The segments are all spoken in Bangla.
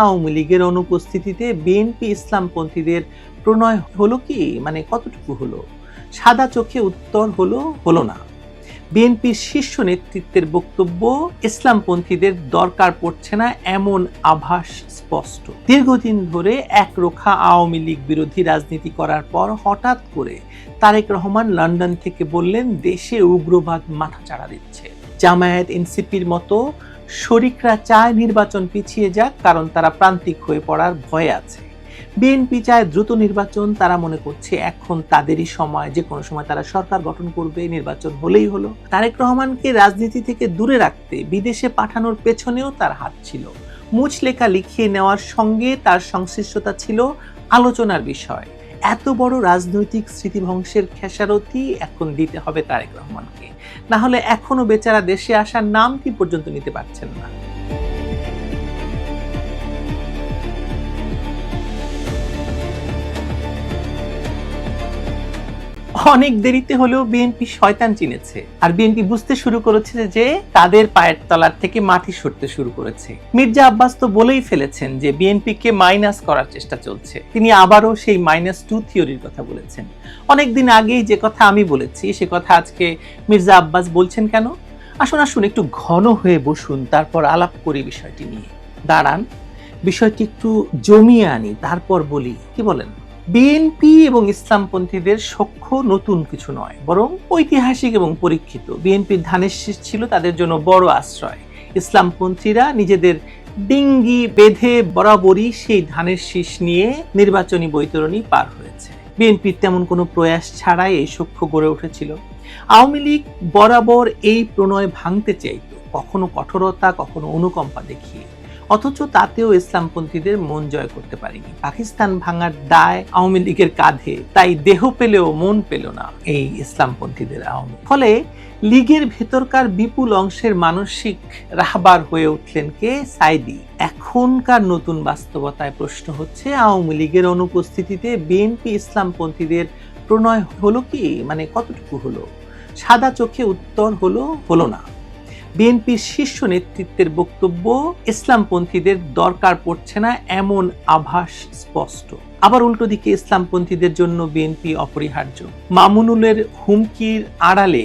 আওয়ামী লীগের অনুপস্থিতিতে বিএনপি ইসলামপন্থীদের প্রণয় হলো কি? মানে কতটুকু হলো? সাদা চোখে উত্তর হলো হলো না। বিএনপির শীর্ষ নেতৃত্বের বক্তব্য, ইসলামপন্থীদের দরকার পড়ছে না এমন আভাস স্পষ্ট। দীর্ঘদিন ধরে একরোখা আওয়ামী লীগ বিরোধী রাজনীতি করার পর হঠাৎ করে তারেক রহমান লন্ডন থেকে বললেন, দেশে উগ্রবাদ মাথাচাড়া দিচ্ছে। জামায়াত এনসিপির মতো শরিকরা চায় নির্বাচন পিছিয়ে যাক, কারণ তারা প্রান্তিক হয়ে পড়ার ভয় আছে। বিএনপি চায় দ্রুত নির্বাচন, তারা মনে করছে এখন তাদেরই সময়, যে কোনো সময় তারা সরকার গঠন করবে, নির্বাচন হলেই হলো। তারেক রহমানকে রাজনীতি থেকে দূরে রাখতে, বিদেশে পাঠানোর পেছনেও তার হাত ছিল। মুচলেখা লিখিয়ে নেওয়ার সঙ্গে তার সংশ্লিষ্টতা ছিল আলোচনার বিষয়। এত বড় রাজনৈতিক স্মৃতিভংশের খেসারতি এখন দিতে হবে তারেক রহমানকে। না হলে এখনও বেচারা দেশে আসার নামটি পর্যন্ত নিতে পারছেন না। অনেক দেরিতে হলেও বিএনপি শয়তান চিনেছে। আর বিএনপি বুঝতে শুরু করেছে যে তাদের পায়ের তলার থেকে মাটি সরতে শুরু করেছে। মির্জা আব্বাস তো বলেই ফেলেছেন যে বিএনপিকে মাইনাস করার চেষ্টা চলছে। তিনি আবারও সেই মাইনাস টু থিওরির কথা বলেছেন। অনেকদিন আগেই যে কথা আমি বলেছি, সে কথা আজকে মির্জা আব্বাস বলছেন কেন? আসুন আসুন, একটু ঘন হয়ে বসুন, তারপর আলাপ করি বিষয়টি নিয়ে। দাঁড়ান, বিষয়টি একটু জমিয়ে আনি, তারপর বলি, কি বলেন? বিএনপি এবং ইসলামপন্থীদের সখ্য নতুন কিছু নয়, বরং ঐতিহাসিক এবং পরীক্ষিত। বিএনপির ধানের শীষ ছিল তাদের জন্য বড় আশ্রয়। ইসলামপন্থীরা নিজেদের ডিঙ্গি বেঁধে বরাবরই সেই ধানের শীষ নিয়ে নির্বাচনী বৈতরণী পার হয়েছে। বিএনপির তেমন কোনো প্রয়াস ছাড়াই এই সখ্য গড়ে উঠেছিল। আওয়ামী লীগ বরাবর এই প্রণয় ভাঙতে চাইত, কখনো কঠোরতা, কখনো অনুকম্পা দেখিয়ে। অথচ তাতেও ইসলামপন্থীদের মন জয় করতে পারেনি। পাকিস্তান ভাঙার দায় আওয়ামী লীগের কাঁধে, তাই দেহ পেলেও মন পেল না এই ইসলামপন্থীদের আওয়ামী। ফলে লীগের ভেতরকার বিপুল অংশের মানসিক রাহবার হয়ে উঠলেন কে? সাইদি। এখনকার নতুন বাস্তবতায় প্রশ্ন হচ্ছে, আওয়ামী লীগের অনুপস্থিতিতে বিএনপি ইসলামপন্থীদের প্রণয় হলো কি? মানে কতটুকু হলো? সাদা চোখে উত্তর হলো হলো না। বিএনপির শীর্ষ নেতৃত্বের বক্তব্য, ইসলামপন্থীদের দরকার পড়ছে না এমন আভাস স্পষ্ট। আবার উল্টো দিকে ইসলামপন্থীদের জন্য বিএনপি অপরিহার্য। মামুনুলের হুমকির আড়ালে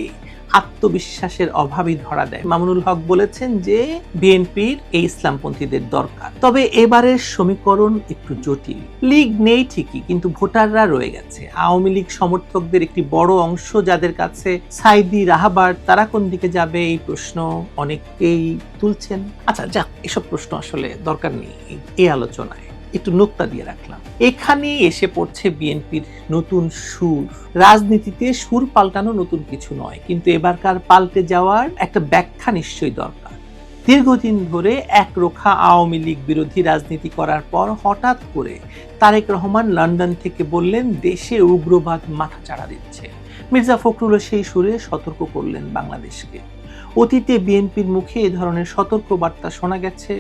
আত্মবিশ্বাসের অভাবই ধরা দেয়। মামুনুল হক বলেছেন যে, বিএনপির এই ইসলামপন্থীদের দরকার। তবে এবারের সমীকরণ একটু জটিল। লীগ নেই ঠিকই, কিন্তু ভোটাররা রয়ে গেছে। আওয়ামী লীগ সমর্থকদের একটি বড় অংশ যাদের কাছে সাইদি রাহাবার তারা কোন দিকে যাবে, এই প্রশ্ন অনেকেই তুলছেন। আচ্ছা যাক, এসব প্রশ্ন আসলে দরকার নেই এই আলোচনায়। একটু নোক্তা দিয়ে রাখলাম। এখানেই এসে পড়ছে বিএনপির নতুন সুর। রাজনীতিতে সুর পাল্টানো নতুন কিছু নয়, কিন্তু এবারকার পাল্টে যাওয়ার একটা ব্যাখ্যা নিশ্চয়ই দরকার। দীর্ঘদিন ধরে একরোখা আওয়ামী লীগ বিরোধী রাজনীতি করার পর হঠাৎ করে তারেক রহমান লন্ডন থেকে বললেন, দেশে উগ্রবাদ মাথা চাড়া দিচ্ছে। মির্জা ফখরুলও সেই সুরে সতর্ক করলেন বাংলাদেশকে। অতীতে বিএনপির মুখে এ ধরনের সতর্ক বার্তা শোনা গেছে।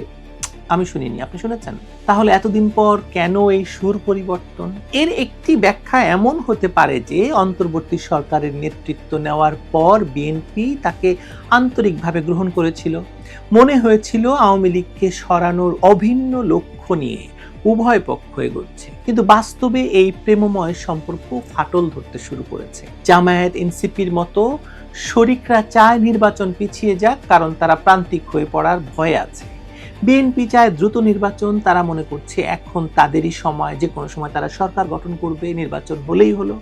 আমি শুনিনি, আপনি শুনেছেন? তাহলে এতদিন পর কেন এই সুর পরিবর্তন? এর একটি ব্যাখ্যা এমন হতে পারে যে, অন্তর্বর্তী সরকারের নেতৃত্ব নেওয়ার পর বিএনপি তাকে আন্তরিকভাবে গ্রহণ করেছিল। মনে হয়েছিল আওয়ামী লীগকে সরানোর অভিন্ন লক্ষ্য নিয়ে উভয় পক্ষ এগোচ্ছে। কিন্তু বাস্তবে এই প্রেমময় সম্পর্ক ফাটল ধরতে শুরু করেছে। জামায়াত এনসিপির মতো শরিকরা চায় নির্বাচন পিছিয়ে যাক, কারণ তারা প্রান্তিক হয়ে পড়ার ভয় আছে। বিএনপি চায় দ্রুত নির্বাচন, তারা মনে করছে এখন তাদেরই সময়, যে কোনো সময় তারা সরকার গঠন করবে, নির্বাচন হলেই হলো।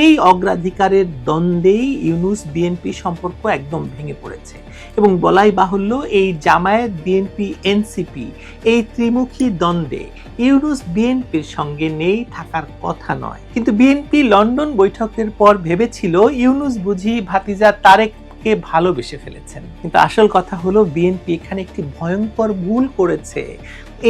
এই অগ্রাধিকারের দ্বন্দ্বেই ইউনুস বিএনপি সম্পর্ক একদম ভেঙে পড়েছে। এবং বলাই বাহুল্য, এই জামায়াত বিএনপি, এনসিপি, এই ত্রিমুখী দ্বন্দ্বে ইউনুস বিএনপির সঙ্গে নেই থাকার কথা নয়। কিন্তু বিএনপি লন্ডন বৈঠকের পর ভেবেছিল, ইউনুস বুঝি ভাতিজা তারেক কে ভালোবেসে ফেলেছেন। কিন্তু আসল কথা হলো বিএনপি এখানে একটি ভয়ঙ্কর ভুল করেছে।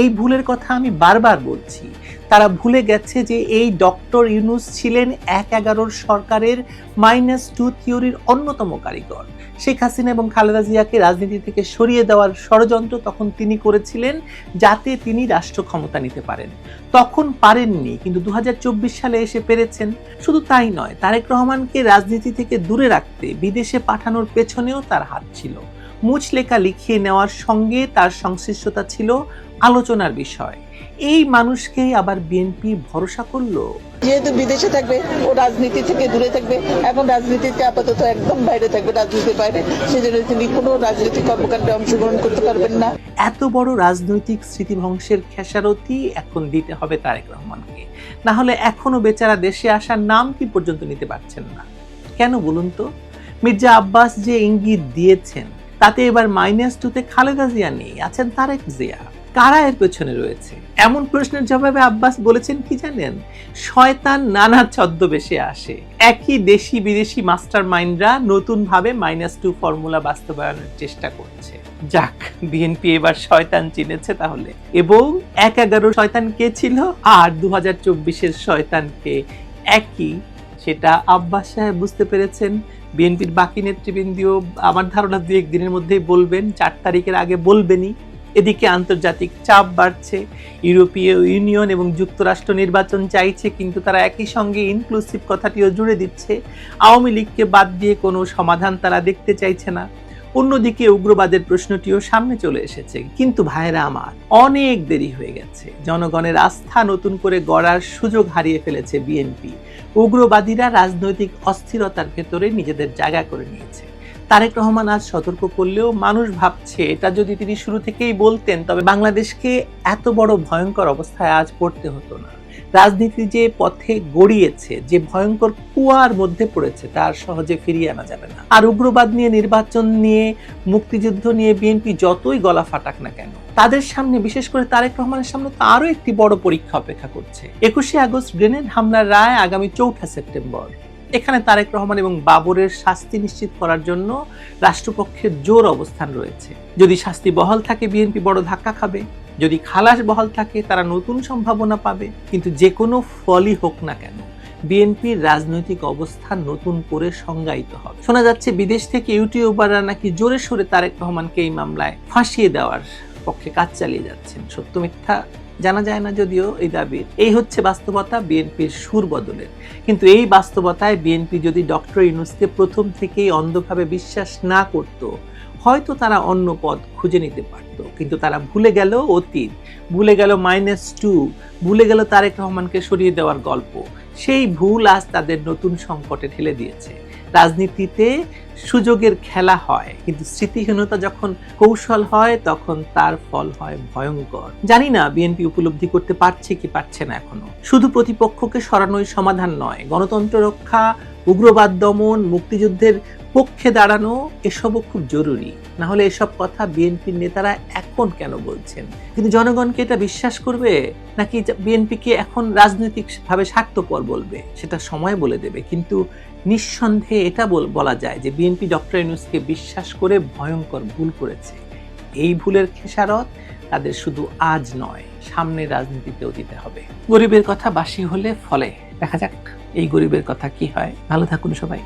এই ভুলের কথা আমি বারবার বলছি। তারা ভুলে গেছে যে এই ডক্টর ইউনুস ছিলেন এক এগারোর সরকারের মাইনাস টু থিওরির অন্যতম কারিগর। শেখ হাসিনা এবং খালেদা জিয়াকে রাজনীতি থেকে সরিয়ে দেওয়ার ষড়যন্ত্র তখন তিনি করেছিলেন যাতে তিনি রাষ্ট্র ক্ষমতা নিতে পারেন। তখন পারেননি, কিন্তু দু হাজার চব্বিশ সালে এসে পেরেছেন। শুধু তাই নয়, তারেক রহমানকে রাজনীতি থেকে দূরে রাখতে বিদেশে পাঠানোর পেছনেও তার হাত ছিল। মুচলেখা লিখিয়ে নেওয়ার সঙ্গে তার সংশ্লিষ্টতা ছিল আলোচনার বিষয়। এই মানুষকেই আবার বিএনপি ভরসা করল। যেহেতু বিদেশে থাকবে ও রাজনীতি থেকে দূরে থাকবে এখন রাজনীতিতে আপাতত একদম বাইরে থাকবে রাজনীতির বাইরে। সেজন্য তিনি কোনো রাজনৈতিক কর্মকাণ্ডে অংশগ্রহণ করতে পারবেন না। এত বড় রাজনৈতিক স্মৃতিভংশের খেসারতি এখন দিতে হবে তারেক রহমানকে। না হলে এখনও বেচারা দেশে আসার নাম কি পর্যন্ত নিতে পারছেন না। কেন বলুন তো? মির্জা আব্বাস যে ইঙ্গিত দিয়েছেন তাতে এবার মাইনাস টুতে খালেদা জিয়া নেই, আছেন তারেক জিয়া। কারা এর পেছনে রয়েছে? এমন প্রশ্নের জবাবে আব্বাস বলেছেন, কি জানেন? শয়তান নানা ছদ্মবেশে আসে। একই দেশি বিদেশি মাস্টার মাইন্ডরা নতুন ভাবে মাইনাস টু ফর্মুলা বাস্তবায়নের চেষ্টা করছে। যাক বিএনপি এবার শয়তান চিনেছে তাহলে। এবং এক এগারো শয়তান কে ছিল? আর দু হাজার চব্বিশের শয়তানকে একই সেটা আব্বাস সাহেব বুঝতে পেরেছেন। বিএনপির বাকি নেতৃবৃন্দীও আমার ধারণা দু একদিনের মধ্যেই বলবেন, চার তারিখের আগে বলবেনই। এদিকে আন্তর্জাতিক চাপ বাড়ছে, ইউরোপীয় ইউনিয়ন এবং যুক্তরাষ্ট্র নির্বাচন চাইছে, কিন্তু তারা একই সঙ্গে ইনক্লুসিভ কথাটিও জুড়ে দিচ্ছে। আওয়ামী লীগকে বাদ দিয়ে কোনো সমাধান তারা দেখতে চাইছে না। অন্যদিকে উগ্রবাদের প্রশ্নটিও সামনে চলে এসেছে। কিন্তু ভাইরা আমার, অনেক দেরি হয়ে গেছে। জনগণের আস্থা নতুন করে গড়ার সুযোগ হারিয়ে ফেলেছে বিএনপি। উগ্রবাদীরা রাজনৈতিক অস্থিরতার ভেতরে নিজেদের জায়গা করে নিয়েছে। তারেক রহমান আজ সতর্ক করলেও মানুষ ভাবছে, এটা যদি তিনি শুরু থেকেই বলতেন, তবে বাংলাদেশকে এত বড় ভয়ঙ্কর অবস্থায় আজ পড়তে হতো না। রাজনীতি যে পথে গড়িয়েছে, যে ভয়ঙ্কর কুয়ার মধ্যে পড়েছে, তার সহজে ফিরিয়ে আনা যাবে না। আর উগ্রবাদ নিয়ে, নির্বাচন নিয়ে, মুক্তিযুদ্ধ নিয়ে বিএনপি যতই গলা ফাটাক না কেন, তাদের সামনে, বিশেষ করে তারেক রহমানের সামনে তো আরও একটি বড় পরীক্ষা অপেক্ষা করছে। একুশে আগস্ট গ্রেনেড হামলার রায় আগামী চৌঠা সেপ্টেম্বর। এখানে তারেক রহমান এবং বাবরের শাস্তি নিশ্চিত করার জন্য রাষ্ট্রপক্ষের জোর অবস্থান রয়েছে। যদি শাস্তি বহাল থাকে, বিএনপি বড় ধাক্কা খাবে। যদি খালাস বহাল থাকে, তারা নতুন সম্ভাবনা পাবে। কিন্তু যে কোনো ফলই হোক না কেন, বিএনপির রাজনৈতিক অবস্থান নতুন করে সংজ্ঞায়িত হবে। শোনা যাচ্ছে, বিদেশ থেকে ইউটিউবাররা নাকি জোরে সোরে তারেক রহমানকে এই মামলায় ফাঁসিয়ে দেওয়ার পক্ষে কাজ চালিয়ে যাচ্ছেন। সত্য মিথ্যা জানা যায় না যদিও এই দাবির। এই হচ্ছে বাস্তবতা বিএনপির সুর বদলের কিন্তু এই বাস্তবতায় বিএনপি যদি ডক্টর ইউনুসকে প্রথম থেকেই অন্ধভাবে বিশ্বাস না করত, হয়তো তারা অন্য পদ খুঁজে নিতে পারত। কিন্তু তারা ভুলে গেল অতীত, ভুলে গেল মাইনাস টু ভুলে গেল তারেক রহমানকে সরিয়ে দেওয়ার গল্প। সেই ভুল আজ তাদের নতুন সংকটে ঠেলে দিয়েছে। রাজনীতিতে সুযোগের খেলা হয়, কিন্তু স্মৃতিহীনতা যখন কৌশল হয়, তখন তার ফল হয় ভয়ঙ্কর। জানি না বিএনপি উপলব্ধি করতে পারছে কি পারছে না এখনও। শুধু প্রতিপক্ষকে সরানোই সমাধান নয়, গণতন্ত্র রক্ষা, উগ্রবাদ দমন, মুক্তিযুদ্ধের পক্ষে দাঁড়ানো, এসবও খুব জরুরি। না হলে এসব কথা বিএনপির নেতারা এখন কেন বলছেন? কিন্তু জনগণকে এটা বিশ্বাস করবে? নাকি বিএনপিকে এখন রাজনৈতিকভাবে স্বার্থপর বলবে? সেটা সময় বলে দেবে। কিন্তু নিঃসন্দেহে এটা বল- যায় যে বিএনপি ডক্টর ইউনুসকে বিশ্বাস করে ভয়ঙ্কর ভুল করেছে। এই ভুলের খেসারত তাদের শুধু আজ নয়, সামনে রাজনীতিতেও দিতে হবে। গরিবের কথা বাসি হলে ফলে। দেখা যাক, এই গরিবের কথা কি হয়। ভালো থাকুন সবাই।